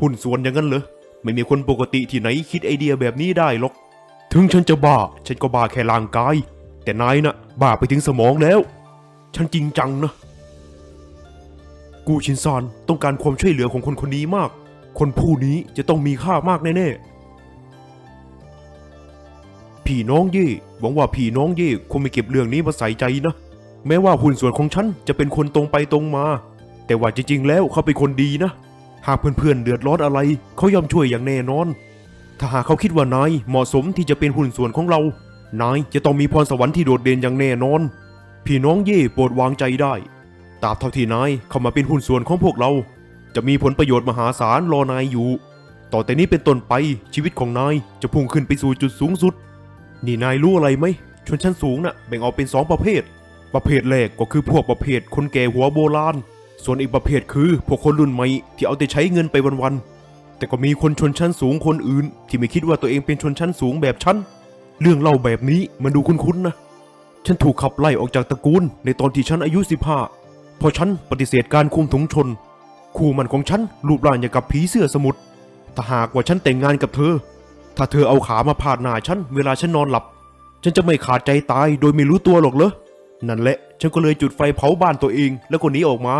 หุ่นส่วนอย่างนั้นเหรอ ไม่มีคนปกติที่ไหนคิดไอเดียแบบนี้ได้หรอก ถึงฉันจะบ้า ฉันก็บ้าแค่ร่างกาย แต่นายนะบ้าไปถึงสมองแล้ว ฉันจริงจังนะ กูชินซานต้องการความช่วยเหลือของคนคนนี้มาก คนผู้นี้จะต้องมีค่ามากแน่ๆ พี่น้องเย่หวังว่าพี่น้องเย่คงไม่เก็บเรื่องนี้มาใส่ใจนะ แม้ว่าหุ่นส่วนของฉันจะเป็นคนตรงไปตรงมา แต่ว่าจริงๆแล้วเขาเป็นคนดีนะ หากเพื่อนๆเดือดร้อนอะไรเขายอมช่วยอย่างแน่นอน ถ้าหากเขาคิดว่านายเหมาะสมที่จะเป็นหุ่นส่วนของเรา นายจะต้องมีพรสวรรค์ที่โดดเด่นอย่างแน่นอน พี่น้องเย่โปรดวางใจได้ตราบเท่าที่นายเข้ามาเป็นหุ้นส่วนของพวกเรา จะมีผลประโยชน์มหาศาลรอนายอยู่ ต่อแต่นี้เป็นต้นไปชีวิตของนายจะพุ่งขึ้นไปสู่จุดสูงสุด นี่นายรู้อะไรไหมชนชั้นสูงน่ะแบ่งออกเป็นสองประเภท ประเภทแรกก็คือพวกประเภทคนแก่หัวโบราณ ส่วนอีกประเภทคือพวกคนรุ่นใหม่ที่เอาแต่ใช้เงินไปวันๆ แต่ก็มีคนชนชั้นสูงคนอื่น ที่ไม่คิดว่าตัวเองเป็นชนชั้นสูงแบบฉัน เรื่องเล่าแบบนี้มันดูคุ้นๆนะ ฉันถูกขับไล่ออกจากตระกูลในตอนที่ฉันอายุ15เพราะฉันปฏิเสธการคุมถุงชน คู่มันของฉันรูปร่างอย่างกับผีเสื้อสมุทรถ้าหากว่าฉันแต่งงานกับเธอ ถ้าเธอเอาขามาพาดหน้าฉันเวลาฉันนอนหลับ ฉันจะไม่ขาดใจตายโดยไม่รู้ตัวหรอกเหรอ นั่นแหละ ฉันก็เลยจุดไฟเผาบ้านตัวเองแล้วก็หนีออกมา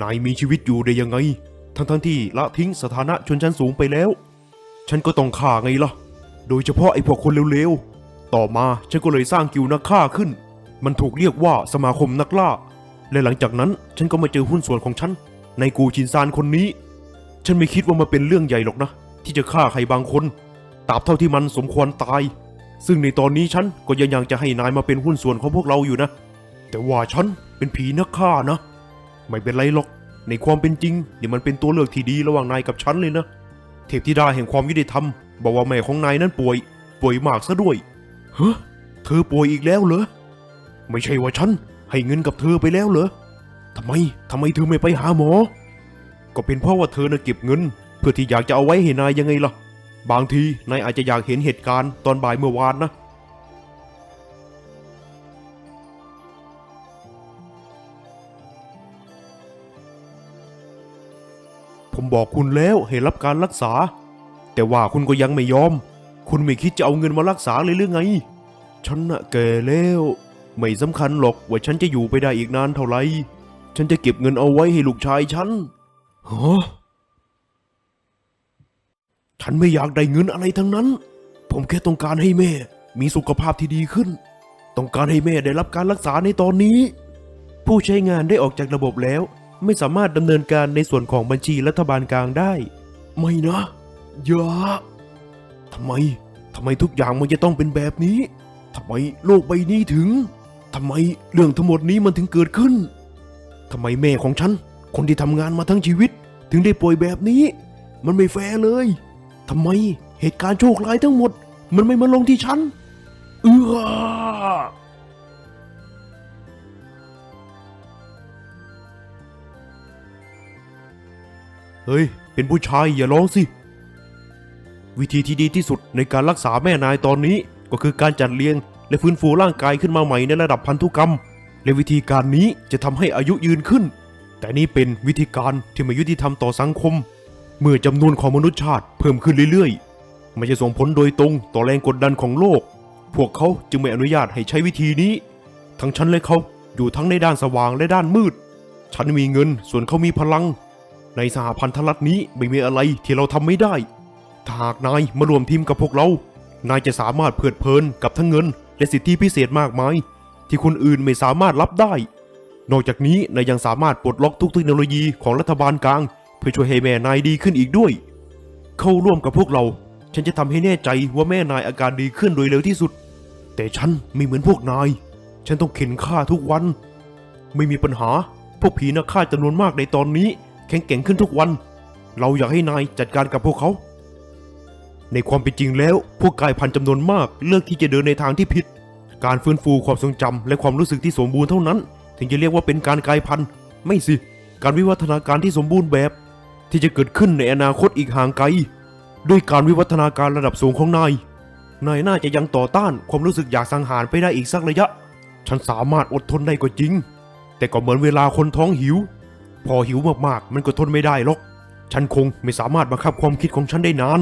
นายมีชีวิตอยู่ได้ยังไง ทั้งๆที่ละทิ้งสถานะชนชั้นสูงไปแล้ว ฉันก็ต้องฆ่าไงล่ะ โดยเฉพาะไอ้พวกคนเร็วๆ ต่อมาฉันก็เลยสร้างกิวนักฆ่าขึ้น มันถูกเรียกว่าสมาคมนักล่า และหลังจากนั้นฉันก็มาเจอหุ้นส่วนของฉัน ในกูชินซานคนนี้ ฉันไม่คิดว่ามันเป็นเรื่องใหญ่หรอกนะ ที่จะฆ่าใครบางคนตราบเท่าที่มันสมควรตาย ซึ่งในตอนนี้ฉันก็ยังอยากจะให้นายมาเป็นหุ้นส่วนของพวกเราอยู่นะ แต่ว่าฉันเป็นผีนักฆ่านะ ไม่เป็นไรหรอก ในความเป็นจริงเนี่ยมันเป็นตัวเลือกที่ดีระหว่างนายกับฉันเลยนะ เทพธิดาแห่งความยุติธรรมบอกว่าแม่ของนายนั้นป่วย ป่วยมากซะด้วยเฮ้เธอป่วยอีกแล้วเหรอ ไม่ใช่ว่าฉันให้เงินกับเธอไปแล้วเหรอทำไมทำไมเธอไม่ไปหาหมอ ก็เป็นเพราะว่าเธอน่ะเก็บเงิน เพื่อที่อยากจะเอาไว้ให้นายยังไงล่ะ บางทีนายอาจจะอยากเห็นเหตุการณ์ตอนบ่ายเมื่อวานนะ บอกคุณแล้วให้รับการรักษา แต่ว่าคุณก็ยังไม่ยอม คุณไม่คิดจะเอาเงินมารักษาเลยหรือไง ฉันน่ะแก่แล้ว ไม่สำคัญหรอกว่าฉันจะอยู่ไปได้อีกนานเท่าไหร่ ฉันจะเก็บเงินเอาไว้ให้ลูกชายฉันฮะฉันไม่อยากได้เงินอะไรทั้งนั้น ผมแค่ต้องการให้แม่ มีสุขภาพที่ดีขึ้น ต้องการให้แม่ได้รับการรักษาในตอนนี้ ผู้ใช้งานได้ออกจากระบบแล้ว ไม่สามารถดำเนินการในส่วนของบัญชีรัฐบาลกลางได้ ไม่นะอย่าทำไมทำไมทุกอย่างมันจะต้องเป็นแบบนี้ทำไมโลกใบนี้ถึงทำไมเรื่องทั้งหมดนี้มันถึงเกิดขึ้นทำไมแม่ของฉัน คนที่ทำงานมาทั้งชีวิต ถึงได้ป่วยแบบนี้ มันไม่แฟร์เลยทำไมเหตุการณ์โชคร้ายทั้งหมด มันไม่มาลงที่ฉันเออ เฮ้ย เป็นผู้ชายอย่าร้องสิ วิธีที่ดีที่สุดในการรักษาแม่นายตอนนี้ ก็คือการจัดเลี้ยง และฟื้นฟูร่างกายขึ้นมาใหม่ในระดับพันธุกรรม และวิธีการนี้จะทำให้อายุยืนขึ้น แต่นี่เป็นวิธีการที่ไม่ยุติธรรมต่อสังคม เมื่อจำนวนของมนุษยชาติเพิ่มขึ้นเรื่อยๆ มันจะส่งผลโดยตรงต่อแรงกดดันของโลก พวกเขาจึงไม่อนุญาตให้ใช้วิธีนี้ ทั้งฉันและเขาอยู่ทั้งในด้านสว่างและด้านมืด ฉันมีเงินส่วนเขามีพลัง ในสหพันธรัฐนี้ไม่มีอะไรที่เราทำไม่ได้ ถ้าหากนายมารวมทีมกับพวกเรา นายจะสามารถเพลิดเพลินกับทั้งเงิน และสิทธิพิเศษมากมาย ที่คนอื่นไม่สามารถรับได้ นอกจากนี้นายยังสามารถปลดล็อกทุกเทคโนโลยีของรัฐบาลกลาง เพื่อช่วยให้แม่นายดีขึ้นอีกด้วย เข้าร่วมกับพวกเรา ฉันจะทำให้แน่ใจว่าแม่นายอาการดีขึ้นโดยเร็วที่สุด แต่ฉันไม่เหมือนพวกนาย ฉันต้องเข็นฆ่าทุกวัน ไม่มีปัญหา พวกผีนักฆ่าจำนวนมากในตอนนี้ ข็งแกร่งขึ้นทุกวัน เราอยากให้นายจัดการกับพวกเขา ในความเป็นจริงแล้ว พวกกายพันธุ์จำนวนมากเลือกที่จะเดินในทางที่ผิด การฟื้นฟูความทรงจำและความรู้สึกที่สมบูรณ์เท่านั้น ถึงจะเรียกว่าเป็นการกายพันธุ์ ไม่สิ การวิวัฒนาการที่สมบูรณ์แบบ ที่จะเกิดขึ้นในอนาคตอีกห่างไกล ด้วยการวิวัฒนาการระดับสูงของนาย นายน่าจะยังต่อต้านความรู้สึกอยากสังหารไปได้อีกสักระยะ ฉันสามารถอดทนได้ก็จริง แต่ก็เหมือนเวลาคนท้องหิว พอหิวมากๆ มันก็ทนไม่ได้หรอก ฉันคงไม่สามารถบังคับความคิดของฉันได้นาน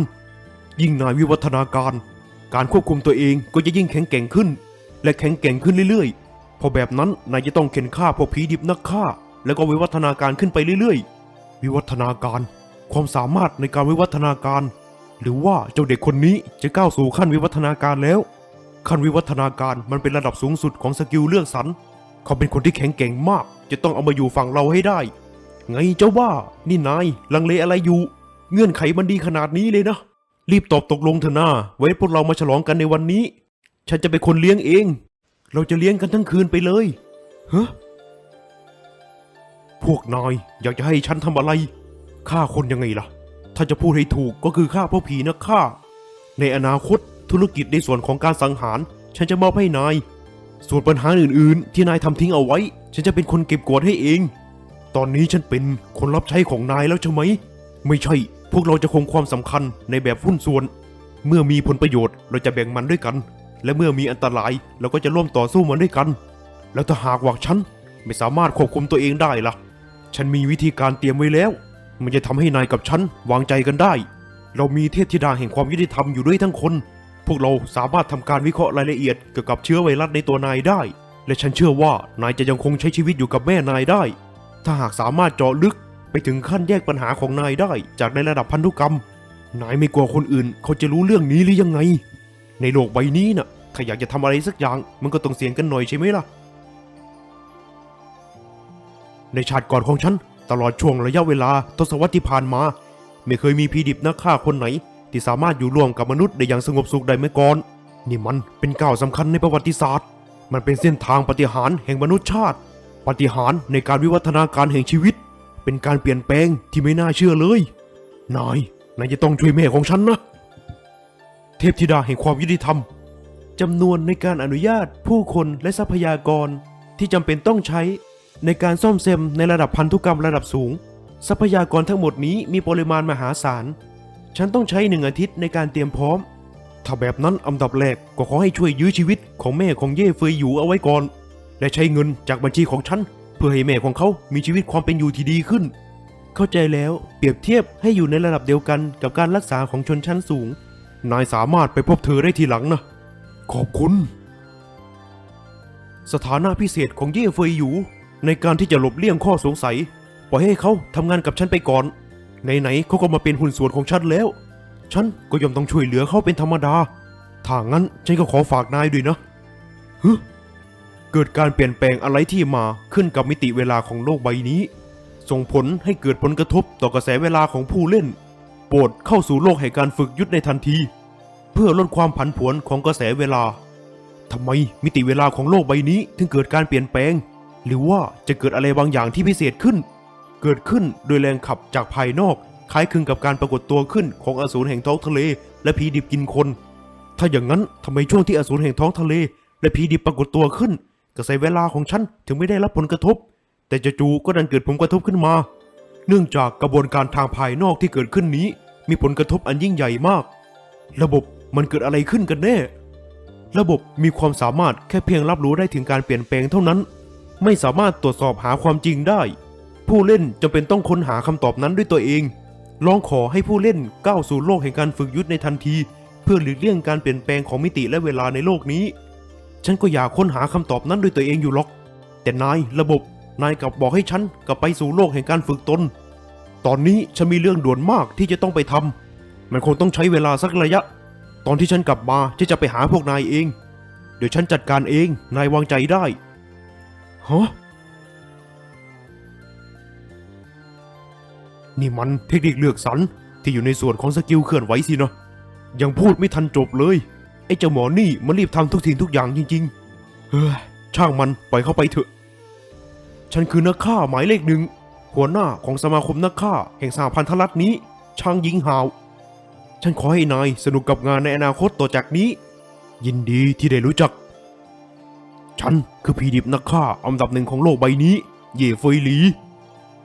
ยิ่งนายวิวัฒนาการ การควบคุมตัวเองก็จะยิ่งแข็งแกร่งขึ้น และแข็งแกร่งขึ้นเรื่อยๆ พอแบบนั้นนายจะต้องเข็นฆ่าพวกผีดิบนักฆ่า แล้วก็วิวัฒนาการขึ้นไปเรื่อยๆ วิวัฒนาการ ความสามารถในการวิวัฒนาการ หรือว่าเจ้าเด็กคนนี้จะก้าวสู่ขั้นวิวัฒนาการแล้ว ขั้นวิวัฒนาการมันเป็นระดับสูงสุดของสกิลเลือกสรรเขาเป็นคนที่แข็งแกร่งมาก จะต้องเอามาอยู่ฝั่งเราให้ได้ ไงเจ้าว่านี่นายลังเลอะไรอยู่ เงื่อนไขมันดีขนาดนี้เลยนะ รีบตอบตกลงเถอะนะไว้พวกเรามาฉลองกันในวันนี้ ฉันจะเป็นคนเลี้ยงเอง เราจะเลี้ยงกันทั้งคืนไปเลยเฮ้พวกนายอยากจะให้ฉันทำอะไรฆ่าคนยังไงล่ะ ถ้าจะพูดให้ถูกก็คือฆ่าพวกผีนะฆ่า ในอนาคตธุรกิจในส่วนของการสังหาร ฉันจะมอบให้นาย ส่วนปัญหาอื่นๆ ที่นายทำทิ้งเอาไว้ ฉันจะเป็นคนเก็บกวาดให้เอง ตอนนี้ฉันเป็นคนรับใช้ของนายแล้วใช่ไหม ไม่ใช่ พวกเราจะคงความสำคัญในแบบหุ้นส่วน เมื่อมีผลประโยชน์เราจะแบ่งมันด้วยกัน และเมื่อมีอันตรายเราก็จะร่วมต่อสู้มันด้วยกัน แล้วถ้าหากว่าฉันไม่สามารถควบคุมตัวเองได้ล่ะ ฉันมีวิธีการเตรียมไว้แล้ว มันจะทำให้นายกับฉันวางใจกันได้ เรามีเทพธิดาแห่งความยุติธรรมอยู่ด้วยทั้งคน พวกเราสามารถทำการวิเคราะห์รายละเอียดเกี่ยวกับเชื้อไวรัสในตัวนายได้ และฉันเชื่อว่านายจะยังคงใช้ชีวิตอยู่กับแม่นายได้ ถ้าหากสามารถเจาะลึกไปถึงขั้นแยกปัญหาของนายได้ จากในระดับพันธุกรรม นายไม่กลัวคนอื่น เขาจะรู้เรื่องนี้หรือยังไง ในโลกใบนี้น่ะ ถ้าอยากจะทำอะไรสักอย่าง มันก็ต้องเสี่ยงกันหน่อยใช่ไหมล่ะ ในชาติก่อนของฉัน ตลอดช่วงระยะเวลาทศวรรษที่ผ่านมา ไม่เคยมีพีดิบนักฆ่าคนไหน ที่สามารถอยู่ร่วมกับมนุษย์ได้อย่างสงบสุขได้เมื่อก่อน นี่มันเป็นก้าวสำคัญในประวัติศาสตร์ มันเป็นเส้นทางปฏิหารแห่งมนุษยชาติ ปฏิหารในการวิวัฒนาการแห่งชีวิต เป็นการเปลี่ยนแปลงที่ไม่น่าเชื่อเลย นาย นายจะต้องช่วยแม่ของฉันนะ เทพธิดาแห่งความยุติธรรมจำนวนในการอนุญาตผู้คนและทรัพยากรที่จำเป็นต้องใช้ในการซ่อมแซมในระดับพันธุกรรมระดับสูง ทรัพยากรทั้งหมดนี้มีปริมาณมหาศาล ฉันต้องใช้หนึ่งอาทิตย์ในการเตรียมพร้อม ถ้าแบบนั้นอันดับแรกก็ขอให้ช่วยยื้อชีวิตของแม่ของเย่เฟยอยู่เอาไว้ก่อน และใช้เงินจากบัญชีของฉัน เพื่อให้แม่ของเขามีชีวิตความเป็นอยู่ที่ดีขึ้น เข้าใจแล้วเปรียบเทียบให้อยู่ในระดับเดียวกันกับการรักษาของชนชั้นสูง นายสามารถไปพบเธอได้ทีหลังนะ ขอบคุณ สถานะพิเศษของเย่เฟยอยู่ ในการที่จะหลบเลี่ยงข้อสงสัย ปล่อยให้เขาทำงานกับฉันไปก่อนไหนๆเขาก็มาเป็นหุ้นส่วนของฉันแล้ว ฉันก็ย่อมต้องช่วยเหลือเขาเป็นธรรมดาถ้างั้นฉันก็ขอฝากนายด้วยนะฮึ เกิดการเปลี่ยนแปลงอะไรที่มาขึ้นกับมิติเวลาของโลกใบนี้ ส่งผลให้เกิดผลกระทบต่อกระแสเวลาของผู้เล่น โปรดเข้าสู่โลกแห่งการฝึกยุทธในทันที เพื่อลดความผันผวนของกระแสเวลาทำไมมิติเวลาของโลกใบนี้ถึงเกิดการเปลี่ยนแปลง หรือว่าจะเกิดอะไรบางอย่างที่พิเศษขึ้น เกิดขึ้นโดยแรงขับจากภายนอก คล้ายคลึงกับการปรากฏตัวขึ้นของอสูรแห่งท้องทะเล และผีดิบกินคน ถ้าอย่างนั้นทำไมช่วงที่อสูรแห่งท้องทะเล และผีดิบปรากฏตัวขึ้น กระแสเวลาของฉันถึงไม่ได้รับผลกระทบ แต่จู่ๆก็ดันเกิดผลกระทบขึ้นมา เนื่องจากกระบวนการทางภายนอกที่เกิดขึ้นนี้ มีผลกระทบอันยิ่งใหญ่มาก ระบบมันเกิดอะไรขึ้นกันแน่ ระบบมีความสามารถแค่เพียงรับรู้ได้ถึงการเปลี่ยนแปลงเท่านั้น ไม่สามารถตรวจสอบหาความจริงได้ ผู้เล่นจำเป็นต้องค้นหาคำตอบนั้นด้วยตัวเอง ลองขอให้ผู้เล่นก้าวสู่โลกแห่งการฝึกยุทธในทันที เพื่อหลีกเลี่ยงการเปลี่ยนแปลงของมิติและเวลาในโลกนี้ ฉันก็อยากค้นหาคำตอบนั้นด้วยตัวเองอยู่หรอก แต่นายระบบนายกลับบอกให้ฉันกลับไปสู่โลกแห่งการฝึกตน ตอนนี้ฉันมีเรื่องด่วนมากที่จะต้องไปทำมันคงต้องใช้เวลาสักระยะ ตอนที่ฉันกลับมาจะจะไปหาพวกนายเอง เดี๋ยวฉันจัดการเองนายวางใจได้ฮะนี่มันเทคนิคเลือกสรรที่อยู่ในส่วนของสกิลเคลื่อนไหวสินะยังพูดไม่ทันจบเลย อ้เจ้าหมอนี่มันรีบทำทุกสิ่งทุกอย่างจริงๆ เฮ้ย ช่างมันปล่อยเข้าไปเถอะ ฉันคือนักฆ่าหมายเลขหนึ่ง หัวหน้าของสมาคมนักฆ่าแห่งสหพันธรัฐนี้ ช่างยิงหาว ฉันขอให้นายสนุกกับงานในอนาคตต่อจากนี้ ยินดีที่ได้รู้จัก ฉันคือผีดิบนักฆ่าอันดับหนึ่งของโลกใบนี้ เย่เฟยหลี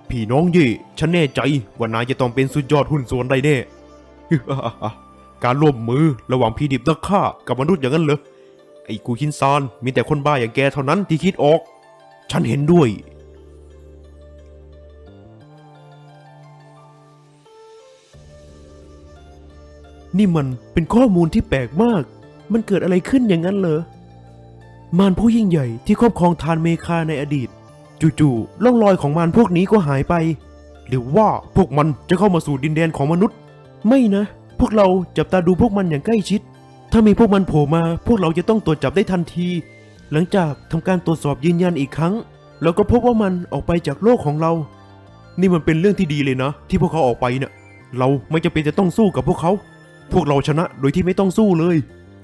พี่น้องเย่ฉันแน่ใจว่านายจะต้องเป็นสุดยอดหุ้นส่วนได้แน่ การร่วมมือระหว่างผีดิบนักฆ่ากับมนุษย์อย่างนั้นเหรอ ไอ้กูคินซานมีแต่คนบ้าอย่างแกเท่านั้นที่คิดออก ฉันเห็นด้วย นี่มันเป็นข้อมูลที่แปลกมาก มันเกิดอะไรขึ้นอย่างนั้นเหรอ มารผู้ยิ่งใหญ่ที่ครอบครองทานเมคาในอดีต จู่ๆล่องรอยของมารพวกนี้ก็หายไป หรือว่าพวกมันจะเข้ามาสู่ดินแดนของมนุษย์ ไม่นะ พวกเราจับตาดูพวกมันอย่างใกล้ชิด ถ้ามีพวกมันโผล่มา พวกเราจะต้องตรวจจับได้ทันที หลังจากทำการตรวจสอบยืนยันอีกครั้ง แล้วก็พบว่ามันออกไปจากโลกของเรา นี่มันเป็นเรื่องที่ดีเลยนะ ที่พวกเขาออกไปเนี่ยเราไม่จำเป็นจะต้องสู้กับพวกเขา พวกเราชนะโดยที่ไม่ต้องสู้เลย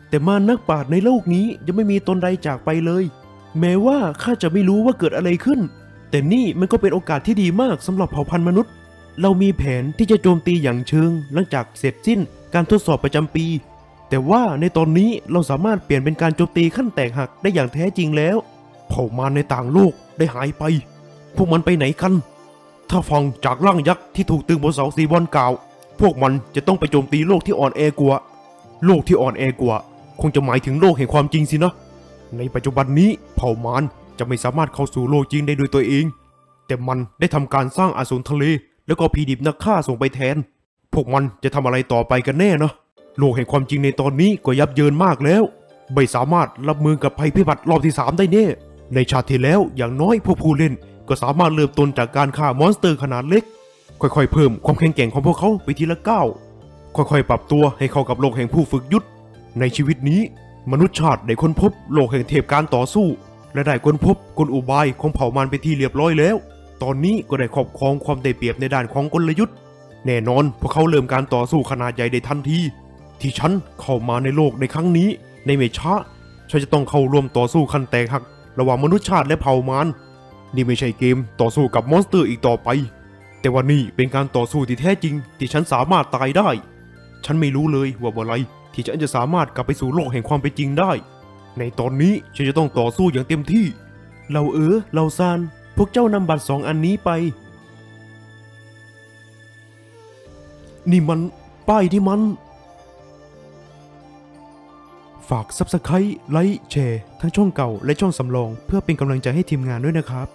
แต่มานักปราชญ์ในโลกนี้ยังไม่มีตนใดจากไปเลย แม้ว่าข้าจะไม่รู้ว่าเกิดอะไรขึ้น แต่นี่มันก็เป็นโอกาสที่ดีมากสำหรับเผ่าพันธุ์มนุษย์ เรามีแผนที่จะโจมตีอย่างเชิง หลังจากเสร็จสิ้นการทดสอบประจำปี แต่ว่าในตอนนี้เราสามารถเปลี่ยนเป็นการโจมตีขั้นแตกหักได้อย่างแท้จริงแล้ว เผ่ามารในต่างโลกได้หายไป พวกมันไปไหนกัน ถ้าฟังจากร่างยักษ์ที่ถูกตึงบนเสาสีบอลกล่าว พวกมันจะต้องไปโจมตีโลกที่อ่อนแอกว่า โลกที่อ่อนแอกว่า คงจะหมายถึงโลกแห่งความจริงสินะ ในปัจจุบันนี้เผ่ามารจะไม่สามารถเข้าสู่โลกจริงได้ด้วยตัวเอง แต่มันได้ทำการสร้างอาสูรทะเล แล้วก็พีดิบนักฆ่าส่งไปแทน พวกมันจะทำอะไรต่อไปกันแน่นะโลกแห่งความจริงในตอนนี้ก็ยับเยินมากแล้ว ไม่สามารถรับมือกับภัยพิบัติรอบที่ 3 ได้แน่ ในชาติที่แล้วอย่างน้อยพวกผู้เล่น ก็สามารถเริ่มต้นจากการฆ่ามอนสเตอร์ขนาดเล็ก ค่อยๆ เพิ่มความแข็งแกร่งของพวกเขาไปทีละก้าว ค่อยๆ ปรับตัวให้เข้ากับโลกแห่งผู้ฝึกยุทธ ในชีวิตนี้ มนุษยชาติได้ค้นพบโลกแห่งเทพการต่อสู้ และได้ค้นพบกลอุบายของเผ่ามารไปที่เรียบร้อยแล้ว ตอนนี้ก็ได้ครอบครองความได้เปรียบในด้านของกลยุทธ์ แน่นอนพวกเขาเริ่มการต่อสู้ขนาดใหญ่ได้ทันที ที่ฉันเข้ามาในโลกในครั้งนี้ ในไม่ช้าฉันจะต้องเข้าร่วมต่อสู้ขั้นแตกหัก ระหว่างมนุษยชาติและเผ่ามารนี่ไม่ใช่เกมต่อสู้กับมอนสเตอร์อีกต่อไป แต่ว่านี่เป็นการต่อสู้ที่แท้จริง ที่ฉันสามารถตายได้ ฉันไม่รู้เลยว่าเมื่อไรที่ฉันจะสามารถกลับไปสู่โลกแห่งความเป็นจริงได้ ในตอนนี้ฉันจะต้องต่อสู้อย่างเต็มที่ เราเออเราซาน วกเจ้านำบัตรสองอันนี้ไป นี่มันป้ายที่มัน ฝากซับสไครต์ไลค์แชร์ทั้งช่องเก่าและช่องสำรอง เพื่อเป็นกำลังใจให้ทีมงานด้วยนะครับ